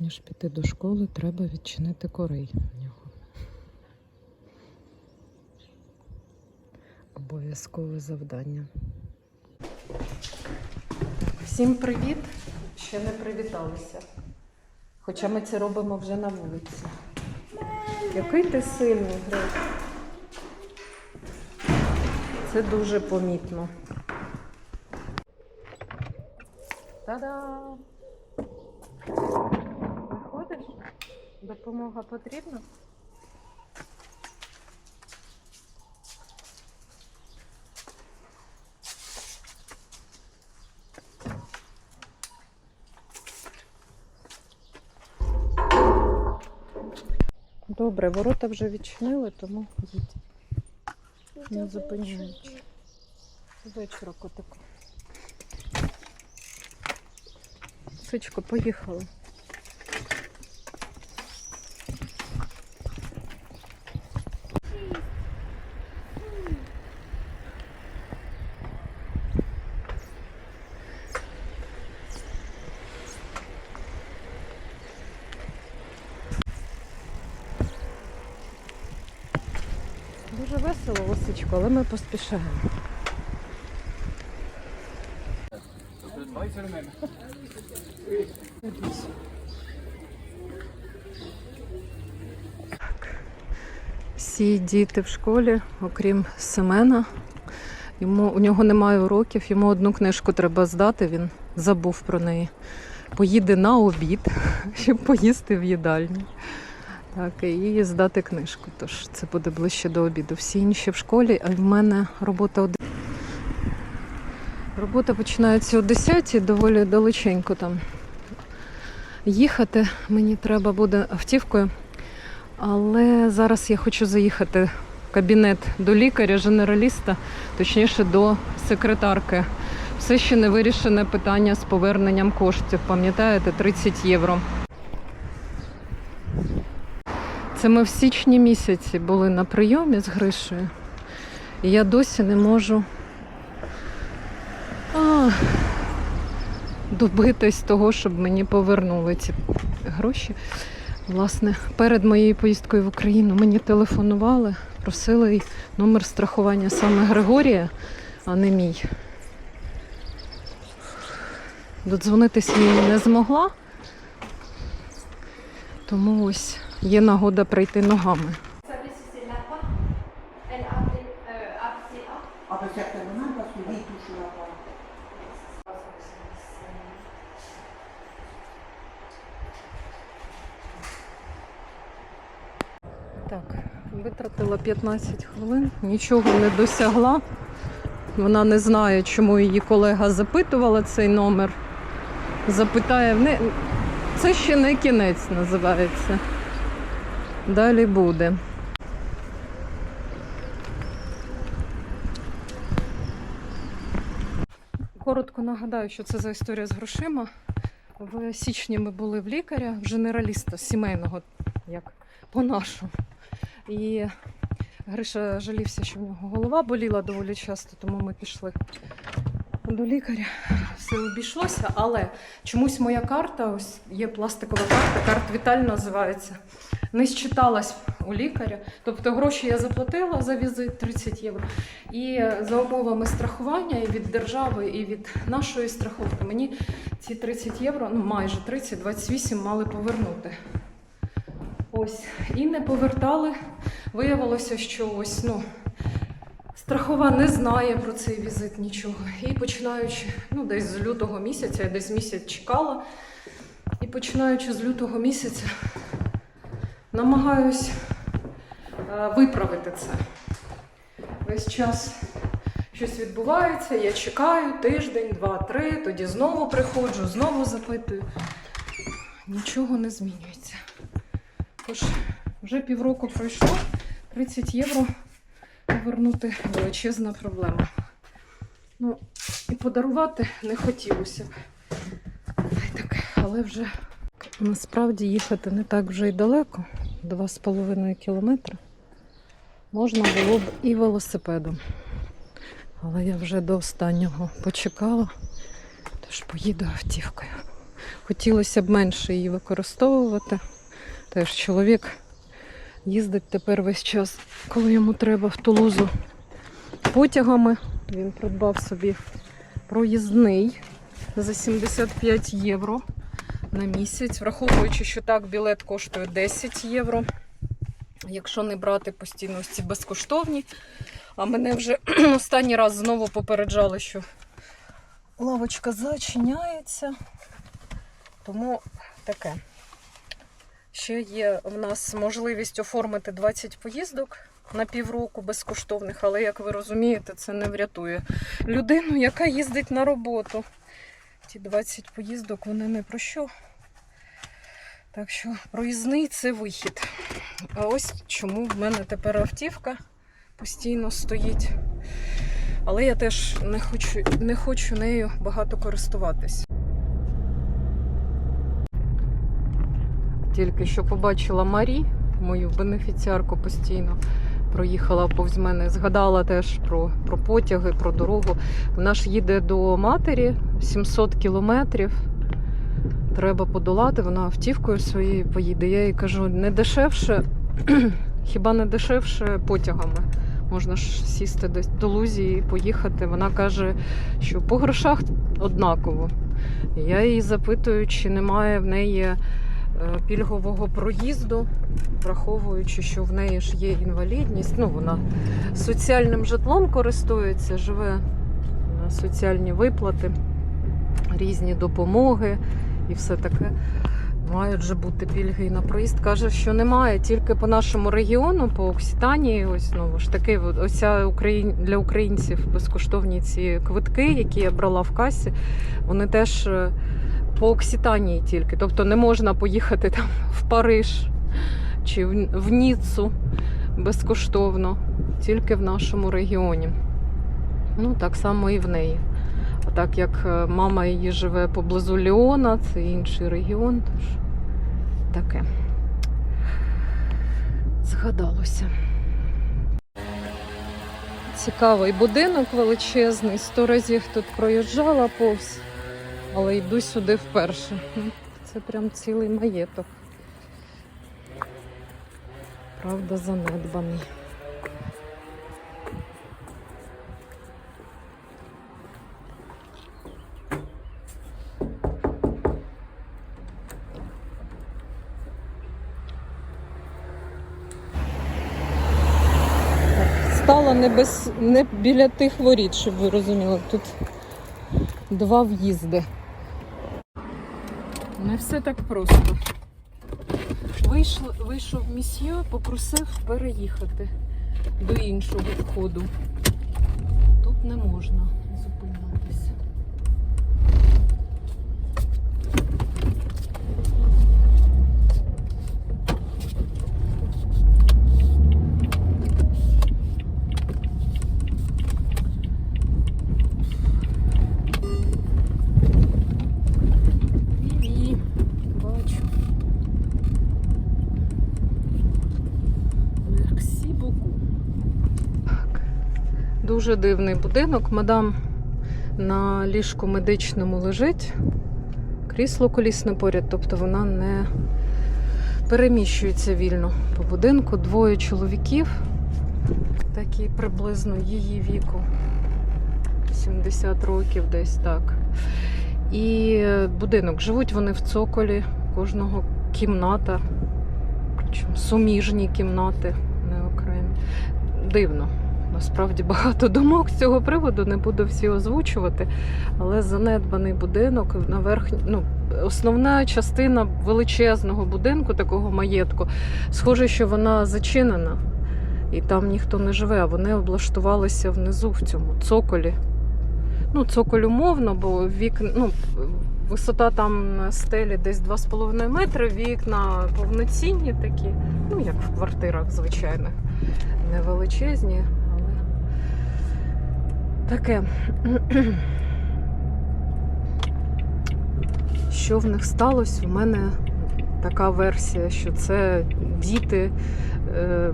перш ніж піти до школи, треба відчинити корей в нього. Обов'язкове завдання. Всім привіт! Ще не привіталися. Хоча ми це робимо вже на вулиці. Який ти сильний, Грек. Це дуже помітно. Та-дам! Допомога потрібна? Добре, ворота вже відчинили, тому їдь. Не зупиняючи. Вечора котику. Сичко, поїхали. Дуже весело, але ми поспішаємо. Всі діти в школі, окрім Семена. Йому, у нього немає уроків, йому одну книжку треба здати, він забув про неї. Поїде на обід, щоб поїсти в їдальні. Так, і здати книжку. Тож це буде ближче до обіду. Всі інші в школі, а в мене робота о Робота починається о 10 доволі далеченько там їхати. Мені треба буде автівкою. Але зараз я хочу заїхати в кабінет до лікаря, женераліста, точніше до секретарки. Все ще не вирішене питання з поверненням коштів. Пам'ятаєте, 30 євро. Це ми в січні місяці були на прийомі з Гришею. І я досі не можу а, добитись того, щоб мені повернули ці гроші. Власне, перед моєю поїздкою в Україну мені телефонували, просили номер страхування саме Григорія, а не мій. Додзвонитись їй не змогла, тому ось є нагода прийти ногами. Так, витратила 15 хвилин, нічого не досягла. Вона не знає, чому її колега запитувала цей номер. Запитає, це ще не кінець називається. Далі буде. Коротко нагадаю, що це за історія з грошима. В січні ми були в лікаря, в женераліста сімейного, як по-нашому. І Гриша жалівся, що в нього голова боліла доволі часто, тому ми пішли до лікаря. Все обійшлося, але чомусь моя карта, ось є пластикова карта, карт Віталь називається, не считалась у лікаря. Тобто гроші я заплатила за візит 30 євро. І за умовами страхування і від держави, і від нашої страховки мені ці 30 євро, ну майже 30, 28 мали повернути. Ось, і не повертали. Виявилося, що ось ну, страхова не знає про цей візит нічого. І починаючи, ну, десь з лютого місяця, я десь місяць чекала. І починаючи з лютого місяця, намагаюсь е, виправити це. Весь час щось відбувається, я чекаю тиждень, два, три, тоді знову приходжу, знову запитую. Нічого не змінюється. Тож вже півроку пройшло, 30 євро повернути величезна проблема. Ну, і подарувати не хотілося б. Та й таке, але вже насправді їхати не так вже й далеко, 2,5 кілометри. Можна було б і велосипедом. Але я вже до останнього почекала, тож поїду автівкою. Хотілося б менше її використовувати. Теж чоловік їздить тепер весь час, коли йому треба в Тулузу потягами. Він придбав собі проїзний за 75 євро на місяць, враховуючи, що так білет коштує 10 євро. Якщо не брати постійно ці безкоштовні. А мене вже останній раз знову попереджали, що лавочка зачиняється. Тому таке. Ще є в нас можливість оформити 20 поїздок на півроку безкоштовних, але, як ви розумієте, це не врятує людину, яка їздить на роботу. Ті 20 поїздок вони не про що. Так що проїзний це вихід. А ось чому в мене тепер автівка постійно стоїть. Але я теж не хочу, не хочу нею багато користуватись. Тільки що побачила Марі, мою бенефіціарку постійно проїхала повз мене. Згадала теж про, про потяги, про дорогу. Вона ж їде до матері 700 кілометрів. Треба подолати, вона автівкою своєю поїде. Я їй кажу, не дешевше, хіба не дешевше потягами. Можна ж сісти десь до Лузі і поїхати. Вона каже, що по грошах однаково. Я її запитую, чи немає в неї пільгового проїзду, враховуючи, що в неї ж є інвалідність. Ну, вона соціальним житлом користується, живе на соціальні виплати, різні допомоги і все таке. Мають же бути пільги і на проїзд. Каже, що немає, тільки по нашому регіону, по Окситанії. Ось знову ж таки, оця Україн... для українців безкоштовні ці квитки, які я брала в касі, вони теж е, по Окситанії тільки. Тобто не можна поїхати там в Париж чи в, Ніццу безкоштовно, тільки в нашому регіоні. Ну, так само і в неї. А так як е, мама її живе поблизу Ліона, це інший регіон, тож таке. Згадалося. Цікавий будинок величезний. Сто разів тут проїжджала повз, але йду сюди вперше. Це прям цілий маєток. Правда, занедбаний. Стала не, без, не біля тих воріт, щоб ви розуміли. Тут два в'їзди. Не все так просто. Вийшло, вийшов місьє, попросив переїхати до іншого входу. Тут не можна зупинятися. І бачу. Мерсі боку. Дуже дивний будинок. Мадам на ліжку медичному лежить. Крісло колісне поряд, тобто вона не переміщується вільно по будинку. Двоє чоловіків, такі приблизно її віку. 70 років десь так. І будинок. Живуть вони в цоколі, кожного кімната, суміжні кімнати, не окремі. Дивно. Насправді багато думок з цього приводу, не буду всі озвучувати, але занедбаний будинок на верхній, ну, основна частина величезного будинку, такого маєтку, схоже, що вона зачинена, і там ніхто не живе, а вони облаштувалися внизу в цьому цоколі. Ну, цоколь умовно, бо вікна, ну, висота там стелі десь 2,5 метри, вікна повноцінні такі, ну, як в квартирах звичайних, не величезні, але таке. Що в них сталося? У мене така версія, що це діти, е,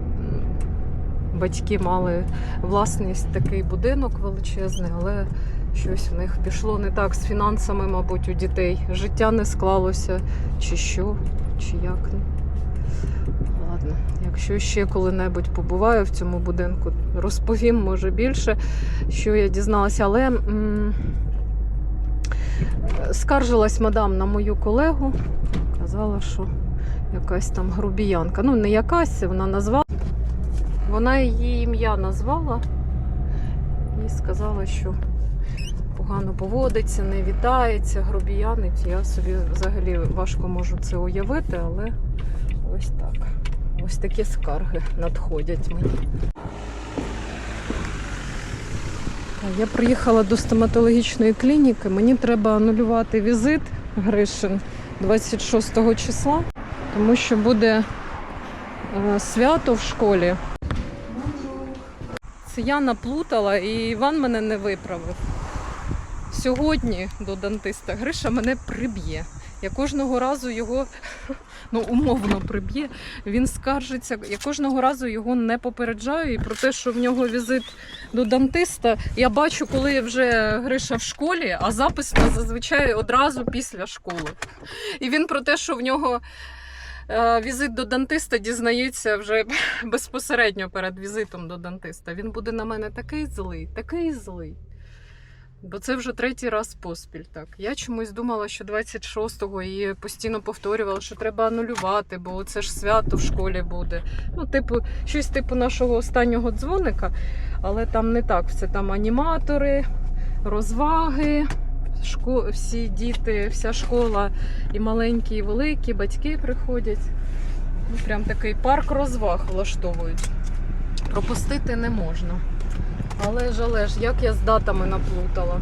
батьки мали власність такий будинок величезний, але щось в них пішло не так з фінансами, мабуть, у дітей. Життя не склалося, чи що, чи як. Якщо ще коли-небудь побуваю в цьому будинку, розповім, може, більше, що я дізналася. Але м- скаржилась мадам на мою колегу, казала, що якась там грубіянка. Ну, не якась, вона назвала. Вона її ім'я назвала і сказала, що погано поводиться, не вітається, грубіянить. Я собі взагалі важко можу це уявити, але ось так. Ось такі скарги надходять мені. Я приїхала до стоматологічної клініки. Мені треба анулювати візит Гришин 26 числа, тому що буде е, свято в школі. Це я наплутала і Іван мене не виправив. Сьогодні до дантиста Гриша мене приб'є. Я кожного разу його ну, умовно приб'є. Він скаржиться. Я кожного разу його не попереджаю. І про те, що в нього візит до дантиста, я бачу, коли вже Гриша в школі, а запис у нас зазвичай одразу після школи. І він про те, що в нього е, візит до дантиста дізнається вже безпосередньо перед візитом до дантиста. Він буде на мене такий злий, такий злий. Бо це вже третій раз поспіль. Так. Я чомусь думала, що 26-го і постійно повторювала, що треба анулювати, бо це ж свято в школі буде. Ну, типу, щось типу нашого останнього дзвоника, але там не так. Все там аніматори, розваги, шко... всі діти, вся школа, і маленькі, і великі, батьки приходять. Ну, прям такий парк розваг влаштовують. Пропустити не можна. Але ж, але ж, як я з датами наплутала.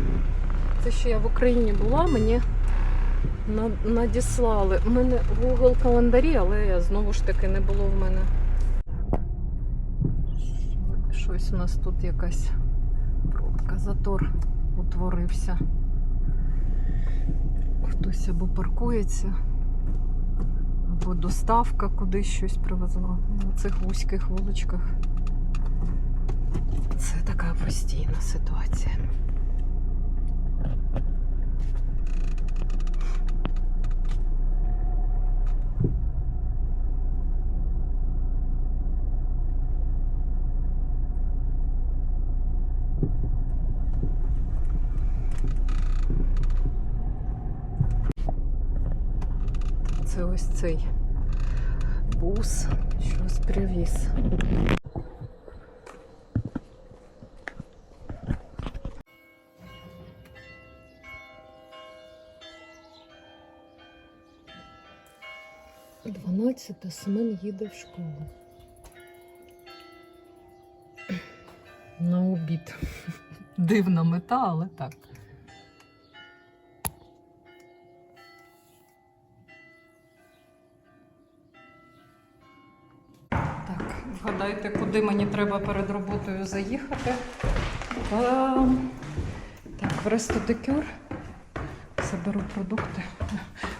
Це ще я в Україні була, мені надіслали. У мене Google календарі, але я знову ж таки не було в мене. Щось у нас тут якась пробка, затор утворився. Хтось або паркується, або доставка кудись щось привезла. На цих вузьких вуличках. Це така постійна ситуація. Це ось цей бус щось привіз. Семен їде в школу. На обід. Дивна мета, але так. Так, вгадайте, куди мені треба перед роботою заїхати. А, так, в рестодекюр. Заберу продукти.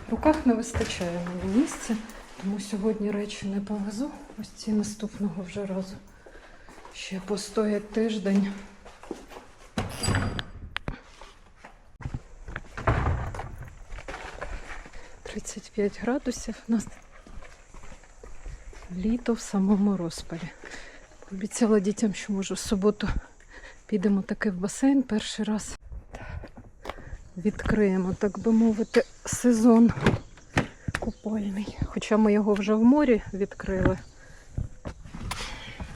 В руках не вистачає мені місця, тому сьогодні речі не повезу. Ось ці наступного вже разу. Ще постоять тиждень. Тридцять п'ять градусів у нас літо в самому розпалі. Обіцяла дітям, що може в суботу підемо таки в басейн перший раз відкриємо, так би мовити, сезон купальний. Хоча ми його вже в морі відкрили.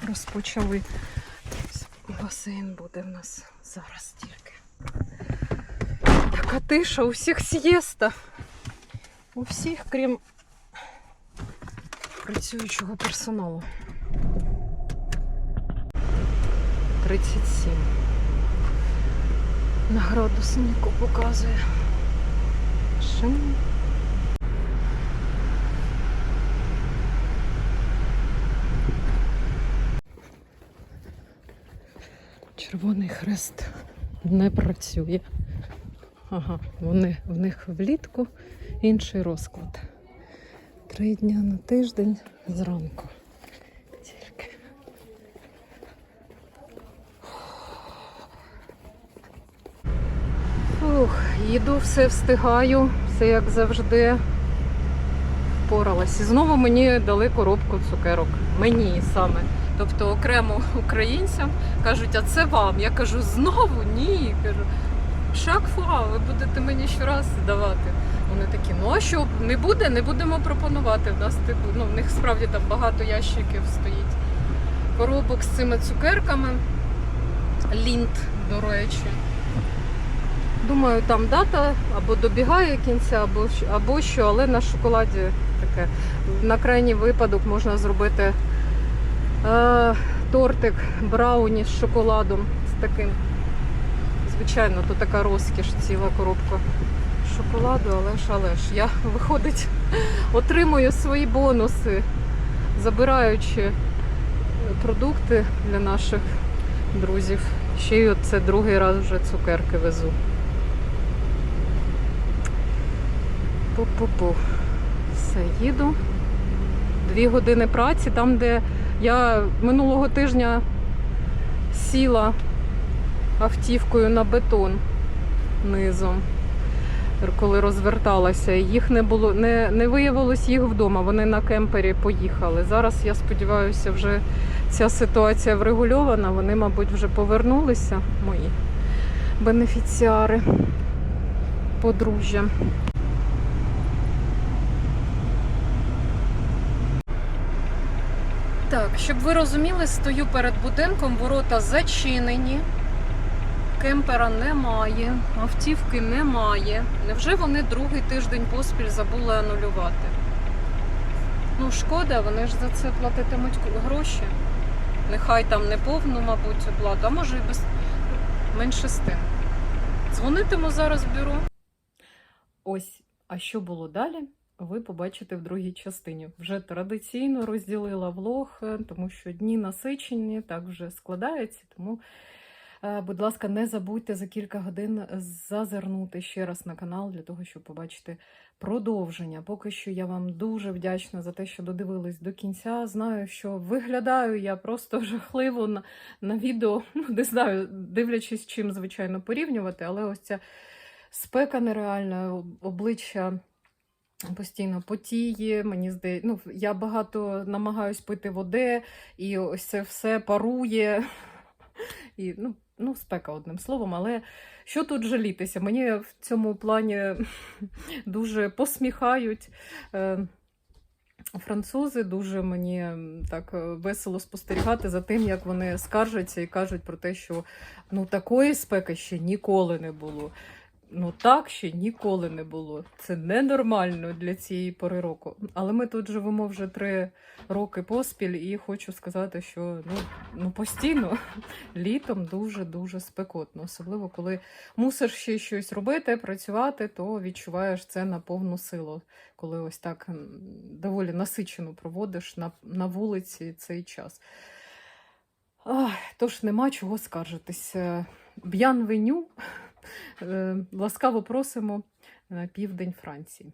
Розпочали. Басейн буде в нас зараз тільки. Така тиша, у всіх сієста. У всіх, крім працюючого персоналу. 37 на градуснику показує. Шин. Червоний хрест не працює. Ага, вони, в них влітку інший розклад. Три дня на тиждень зранку. Тільки. Їду, все встигаю, все як завжди впоралась. І знову мені дали коробку цукерок. Мені саме. Тобто окремо українцям кажуть, а це вам. Я кажу, знову ні. Кажу, шак фуа, ви будете мені щораз давати. Вони такі, ну а що, не буде, не будемо пропонувати. В нас типу, ну, в них справді там багато ящиків стоїть. Коробок з цими цукерками. Лінт, до речі. Думаю, там дата або добігає кінця, або, або що, але на шоколаді таке. На крайній випадок можна зробити е, тортик брауні з шоколадом з таким. Звичайно, то така розкіш, ціла коробка шоколаду, але ж, але ж я виходить, отримую свої бонуси, забираючи е, продукти для наших друзів. Ще й це другий раз вже цукерки везу. Пу-пу-пу. Їду. Дві години праці, там, де я минулого тижня сіла автівкою на бетон низом, коли розверталася. Їх не було, не, не виявилось їх вдома. Вони на кемпері поїхали. Зараз я сподіваюся, вже ця ситуація врегульована. Вони, мабуть, вже повернулися, мої бенефіціари, подружжя. Так, щоб ви розуміли, стою перед будинком, ворота зачинені, кемпера немає, автівки немає. Невже вони другий тиждень поспіль забули анулювати? Ну, шкода, вони ж за це платитимуть гроші. Нехай там не повну, мабуть, оплату, а може і без менше з тим. Дзвонитиму зараз в бюро. Ось, а що було далі? Ви побачите в другій частині. Вже традиційно розділила влог, е, тому що дні насичені, так вже складається. Тому, е, будь ласка, не забудьте за кілька годин зазирнути ще раз на канал для того, щоб побачити продовження. Поки що я вам дуже вдячна за те, що додивились до кінця. Знаю, що виглядаю я просто жахливо на, на відео. Ну, не знаю, дивлячись, чим звичайно порівнювати, але ось ця спека нереальна, обличчя постійно потіє. Мені здається, ну, я багато намагаюсь пити води, і ось це все парує. І, ну, ну, спека одним словом, але що тут жалітися? Мені в цьому плані дуже посміхають. Е, Французи дуже мені так е, весело спостерігати за тим, як вони скаржаться і кажуть про те, що ну такої спеки ще ніколи не було. Ну так ще ніколи не було. Це ненормально для цієї пори року. Але ми тут живемо вже три роки поспіль, і хочу сказати, що ну, ну постійно літом дуже-дуже спекотно. Особливо, коли мусиш ще щось робити, працювати, то відчуваєш це на повну силу, коли ось так доволі насичено проводиш на, на вулиці цей час. Ах, тож нема чого скаржитись. Б'янвеню. Е, Ласкаво просимо на південь Франції.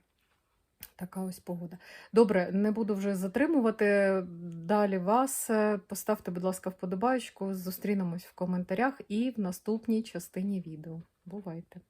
Така ось погода. Добре, не буду вже затримувати далі вас. Е, Поставте, будь ласка, вподобайку. Зустрінемось в коментарях і в наступній частині відео. Бувайте!